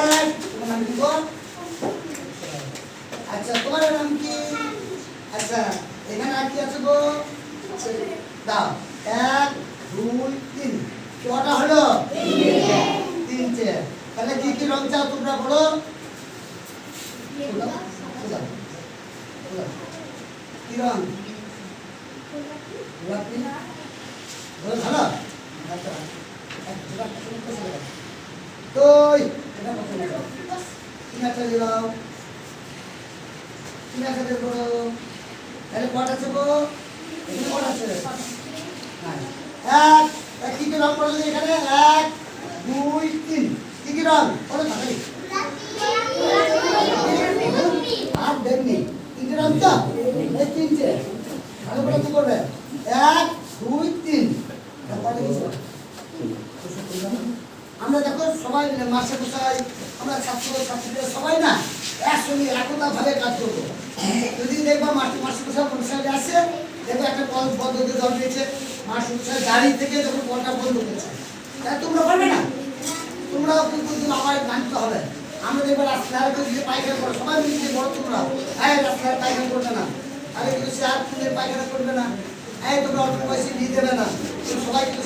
এক নাম আচ্ছা তোমার নাম কি আচ্ছা এখানে আর আছে গো দাও এক দুই, তিন। কটা হলো তিনটে তাহলে কি কি রং চাও তোমরা বলো আচ্ছা একটা একটা করে দাও। তো এটা কত নেবে তিন একটা দিলাম তিন একটা দেবো তাহলে কটা আছে গো? এখানে কটা আছে। এক। এক কি কি রং দুই, তিন। কি রং? রং এই এক, দুই, তিন। আমরা দেখো সবাই মাসে বসাই, আমরা ছাত্র, ছাত্রীরা সবাই না একসঙ্গে একতা ভাবে কাজ করব। যদি দেখবা মাসে মাসে বসা অনুষ্ঠানে আসে, দেখবে একটা বল পদ্ধতি দল দিয়েছে। মাসে বসা গাড়ি থেকে যখন বলটা বন্ধ করেছে তাই তোমরা পারবে না? তোমরাও কিন্তু আমার মানতে হবে। আমরা দেখব রাস্তায় যদি পায়খানা করে সবাই মিলে বড় তোমরা হ্যাঁ রাস্তায় পায়খানা করবে না। আরে কিন্তু সে আর পায়খানা করবে না। এই, তোমরা অল্প পয়সা দিয়ে দেবে না। সবাই কিন্তু